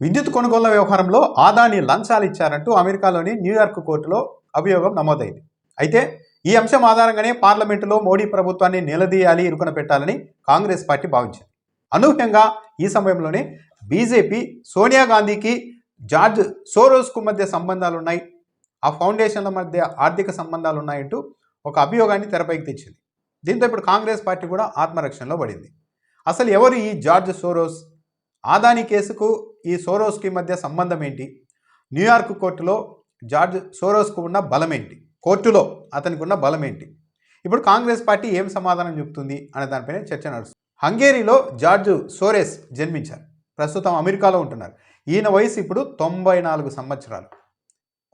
విద్యుత్ కొనుగోళ్ళ వ్యవహారంలో ఆదాని లంచాలు ఇచ్చారంటూ అమెరికాలోని న్యూయార్క్ కోర్టులో అభియోగం నమోదైంది. అయితే ఈ అంశం ఆధారంగానే పార్లమెంటులో మోడీ ప్రభుత్వాన్ని నిలదీయాలి ఇరుకున పెట్టాలని కాంగ్రెస్ పార్టీ భావించింది. అనూహ్యంగా ఈ సమయంలోనే బీజేపీ సోనియా గాంధీకి జార్జ్ సోరోస్కు మధ్య సంబంధాలు ఉన్నాయి ఆ ఫౌండేషన్ల మధ్య ఆర్థిక సంబంధాలు ఉన్నాయంటూ ఒక అభియోగాన్ని తెరపైకి తెచ్చింది. దీంతో ఇప్పుడు కాంగ్రెస్ పార్టీ కూడా ఆత్మరక్షణలో పడింది. అసలు ఎవరు ఈ జార్జ్ సోరోస్? ఆదాని కేసుకు ఈ సోరోస్కి మధ్య సంబంధం ఏంటి? న్యూయార్క్ కోర్టులో జార్జ్ సోరోస్కు ఉన్న బలం ఏంటి కోర్టులో అతనికి ఉన్న బలం ఏంటి ఇప్పుడు కాంగ్రెస్ పార్టీ ఏం సమాధానం చెబుతుంది అనే దానిపైన చర్చ నడుస్తుంది. హంగేరీలో జార్జ్ సోరెస్ జన్మించారు. ప్రస్తుతం అమెరికాలో ఉంటున్నారు. ఈయన వయసు ఇప్పుడు తొంభై నాలుగు సంవత్సరాలు.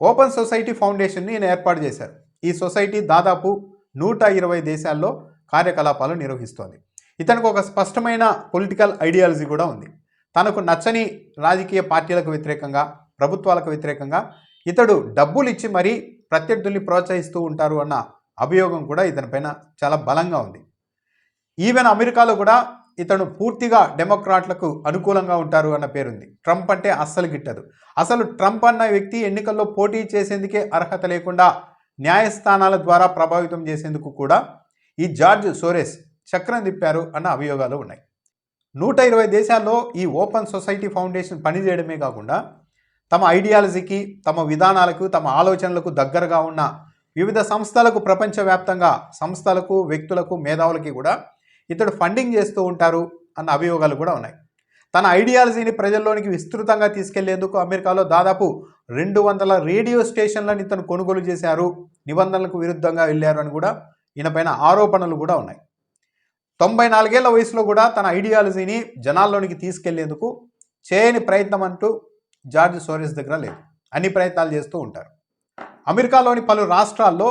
ఓపెన్ సొసైటీ ఫౌండేషన్ని ఈయన ఏర్పాటు చేశారు. ఈ సొసైటీ దాదాపు నూట ఇరవై దేశాల్లో కార్యకలాపాలు నిర్వహిస్తోంది. ఇతనికి ఒక స్పష్టమైన పొలిటికల్ ఐడియాలజీ కూడా ఉంది. తనకు నచ్చని రాజకీయ పార్టీలకు వ్యతిరేకంగా ప్రభుత్వాలకు వ్యతిరేకంగా ఇతడు డబ్బులు ఇచ్చి మరీ ప్రత్యర్థుల్ని ప్రోత్సహిస్తూ ఉంటారు అన్న అభియోగం కూడా ఇతనిపైన చాలా బలంగా ఉంది. ఈవెన్ అమెరికాలో కూడా ఇతను పూర్తిగా డెమోక్రాట్లకు అనుకూలంగా ఉంటారు అన్న పేరుంది. ట్రంప్ అంటే అస్సలు గిట్టదు. అసలు ట్రంప్ అన్న వ్యక్తి ఎన్నికల్లో పోటీ చేసేందుకే అర్హత లేకుండా న్యాయస్థానాల ద్వారా ప్రభావితం చేసేందుకు కూడా ఈ జార్జ్ సోరెస్ చక్రం తిప్పారు అన్న అభియోగాలు ఉన్నాయి. నూట ఇరవై దేశాల్లో ఈ ఓపెన్ సొసైటీ ఫౌండేషన్ పనిచేయడమే కాకుండా తమ ఐడియాలజీకి తమ విధానాలకు తమ ఆలోచనలకు దగ్గరగా ఉన్న వివిధ సంస్థలకు ప్రపంచవ్యాప్తంగా సంస్థలకు వ్యక్తులకు మేధావులకి కూడా ఇతడు ఫండింగ్ చేస్తూ ఉంటారు అన్న అభియోగాలు కూడా ఉన్నాయి. తన ఐడియాలజీని ప్రజల్లోనికి విస్తృతంగా తీసుకెళ్ళేందుకు అమెరికాలో దాదాపు రెండు వందల రేడియో స్టేషన్లను ఇతను కొనుగోలు చేశారు. నిబంధనలకు విరుద్ధంగా వెళ్ళారు అని కూడా ఈయనపైన ఆరోపణలు కూడా ఉన్నాయి. తొంభై నాలుగేళ్ళ వయసులో కూడా తన ఐడియాలజీని జనాల్లోనికి తీసుకెళ్ళేందుకు చేయని ప్రయత్నం అంటూ జార్జ్ సోరెస్ దగ్గర లేదు. అన్ని ప్రయత్నాలు చేస్తూ ఉంటారు. అమెరికాలోని పలు రాష్ట్రాల్లో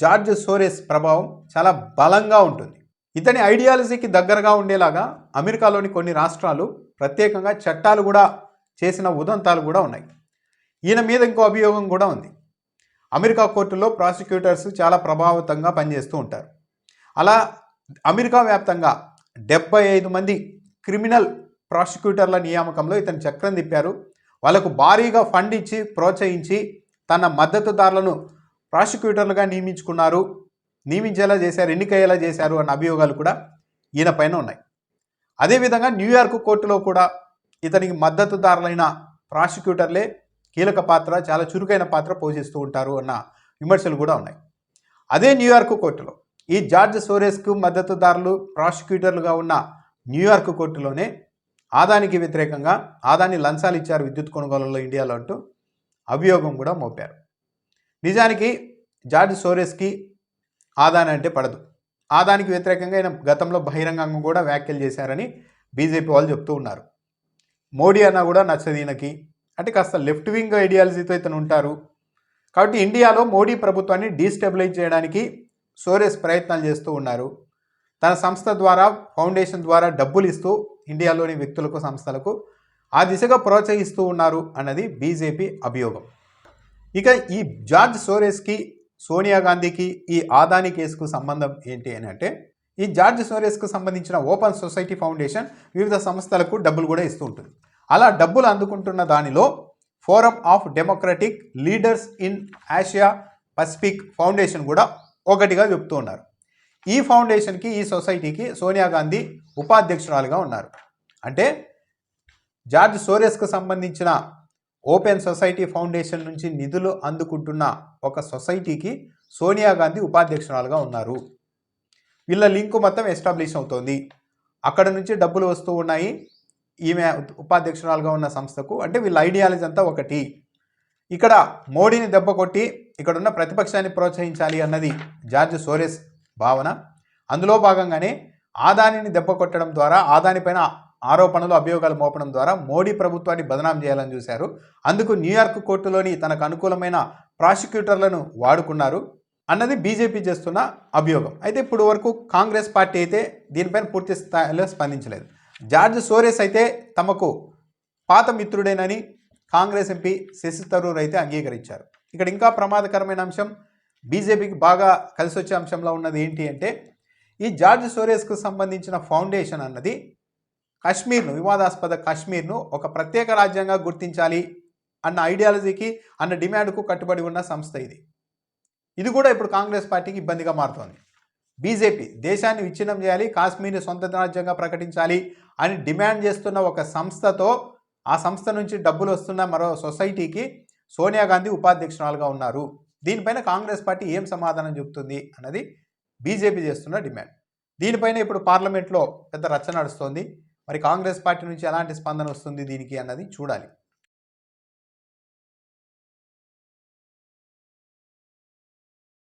జార్జ్ సోరెస్ ప్రభావం చాలా బలంగా ఉంటుంది. ఇతని ఐడియాలజీకి దగ్గరగా ఉండేలాగా అమెరికాలోని కొన్ని రాష్ట్రాలు ప్రత్యేకంగా చట్టాలు కూడా చేసిన ఉదంతాలు కూడా ఉన్నాయి. ఈయన మీద ఇంకో అభియోగం కూడా ఉంది. అమెరికా కోర్టులో ప్రాసిక్యూటర్స్ చాలా ప్రభావితంగా పనిచేస్తూ ఉంటారు. అలా అమెరికా వ్యాప్తంగా డెబ్బై ఐదు మంది క్రిమినల్ ప్రాసిక్యూటర్ల నియామకంలో ఇతను చక్రం తిప్పారు. వాళ్ళకు భారీగా ఫండ్ ఇచ్చి ప్రోత్సహించి తన మద్దతుదారులను ప్రాసిక్యూటర్లుగా నియమించుకున్నారు. నియమించేలా చేశారు ఎన్నికయ్యేలా చేశారు అన్న అభియోగాలు కూడా ఈయన పైన ఉన్నాయి. అదేవిధంగా న్యూయార్క్ కోర్టులో కూడా ఇతనికి మద్దతుదారులైన ప్రాసిక్యూటర్లే కీలక పాత్ర చాలా చురుకైన పాత్ర పోషిస్తూ ఉంటారు అన్న విమర్శలు కూడా ఉన్నాయి. అదే న్యూయార్క్ కోర్టులో ఈ జార్జ్ సోరేస్కు మద్దతుదారులు ప్రాసిక్యూటర్లుగా ఉన్న న్యూయార్క్ కోర్టులోనే ఆదానికి వ్యతిరేకంగా ఆదాని లంచాలు ఇచ్చారు విద్యుత్ కొనుగోలులో ఇండియాలో అంటూ అభియోగం కూడా మోపారు. నిజానికి జార్జ్ సోరేస్కి ఆదాని అంటే పడదు. ఆదానికి వ్యతిరేకంగా ఆయన గతంలో బహిరంగంగా కూడా వ్యాఖ్యలు చేశారని బీజేపీ వాళ్ళు చెప్తూ ఉన్నారు. మోడీ అన్న కూడా నచ్చదు ఈయనకి. అంటే కాస్త లెఫ్ట్ వింగ్ ఐడియాలజీతో ఇతను ఉంటారు. కాబట్టి ఇండియాలో మోడీ ప్రభుత్వాన్ని డీస్టెబిలైజ్ చేయడానికి సోరేస్ ప్రయత్నాలు చేస్తూ ఉన్నారు. తన సంస్థ ద్వారా ఫౌండేషన్ ద్వారా డబ్బులు ఇస్తూ ఇండియాలోని వ్యక్తులకు సంస్థలకు ఆ దిశగా ప్రోత్సహిస్తూ ఉన్నారు అన్నది బీజేపీ అభియోగం. ఇక ఈ జార్జ్ సోరేస్కి సోనియా గాంధీకి ఈ ఆదాని కేసుకు సంబంధం ఏంటి అని అంటే ఈ జార్జ్ సోరేస్కు సంబంధించిన ఓపెన్ సొసైటీ ఫౌండేషన్ వివిధ సంస్థలకు డబ్బులు కూడా ఇస్తూ ఉంటుంది. అలా డబ్బులు అందుకుంటున్న దానిలో forum of democratic leaders in Asia Pacific foundation కూడా ఒకటిగా చెప్తూ ఉన్నారు. ఈ ఫౌండేషన్కి ఈ సొసైటీకి సోనియా గాంధీ ఉపాధ్యక్షురాలుగా ఉన్నారు. అంటే జార్జ్ సోరెస్కు సంబంధించిన ఓపెన్ సొసైటీ ఫౌండేషన్ నుంచి నిధులు అందుకుంటున్న ఒక సొసైటీకి సోనియా గాంధీ ఉపాధ్యక్షురాలుగా ఉన్నారు. వీళ్ళ లింకు మొత్తం ఎస్టాబ్లిష్ అవుతోంది. అక్కడ నుంచి డబ్బులు వస్తూ ఉన్నాయి. ఈమె ఉపాధ్యక్షురాలుగా ఉన్న సంస్థకు. అంటే వీళ్ళ ఐడియాలజీ అంతా ఒకటి. ఇక్కడ మోడీని దెబ్బ కొట్టి ఇక్కడున్న ప్రతిపక్షాన్ని ప్రోత్సహించాలి అన్నది జార్జ్ సోరెస్ భావన. అందులో భాగంగానే ఆదానిని దెబ్బ కొట్టడం ద్వారా ఆదానిపైన ఆరోపణలు అభియోగాలు మోపడం ద్వారా మోడీ ప్రభుత్వాన్ని బదనాం చేయాలని చూశారు. అందుకు న్యూయార్క్ కోర్టులోని తనకు అనుకూలమైన ప్రాసిక్యూటర్లను వాడుకున్నారు అన్నది బీజేపీ చేస్తున్న అభియోగం. అయితే ఇప్పుడు వరకు కాంగ్రెస్ పార్టీ అయితే దీనిపైన పూర్తి స్థాయిలో స్పందించలేదు. జార్జ్ సోరెస్ అయితే తమకు పాత మిత్రుడేనని కాంగ్రెస్ ఎంపీ శశి తరూర్ అయితే అంగీకరించారు. ఇక్కడ ఇంకా ప్రమాదకరమైన అంశం బీజేపీకి బాగా కలిసి వచ్చే అంశంలో ఉన్నది ఏంటి అంటే ఈ జార్జ్ సోరేస్కు సంబంధించిన ఫౌండేషన్ అన్నది కాశ్మీర్ను వివాదాస్పద కాశ్మీర్ను ఒక ప్రత్యేక రాజ్యంగా గుర్తించాలి అన్న ఐడియాలజీకి అన్న డిమాండ్కు కట్టుబడి ఉన్న సంస్థ ఇది. ఇది కూడా ఇప్పుడు కాంగ్రెస్ పార్టీకి ఇబ్బందిగా మారుతోంది. బీజేపీ దేశాన్ని విచ్ఛిన్నం చేయాలి కాశ్మీర్ని సొంత రాజ్యంగా ప్రకటించాలి అని డిమాండ్ చేస్తున్న ఒక సంస్థతో ఆ సంస్థ నుంచి డబ్బులు వస్తున్న మరో సొసైటీకి సోనియా గాంధీ ఉపాధ్యక్షురాలుగా ఉన్నారు. దీనిపైన కాంగ్రెస్ పార్టీ ఏం సమాధానం చెబుతుంది అన్నది బీజేపీ చేస్తున్న డిమాండ్. దీనిపైన ఇప్పుడు పార్లమెంట్లో పెద్ద రచ్చ నడుస్తోంది. మరి కాంగ్రెస్ పార్టీ నుంచి ఎలాంటి స్పందన వస్తుంది దీనికి అన్నది చూడాలి.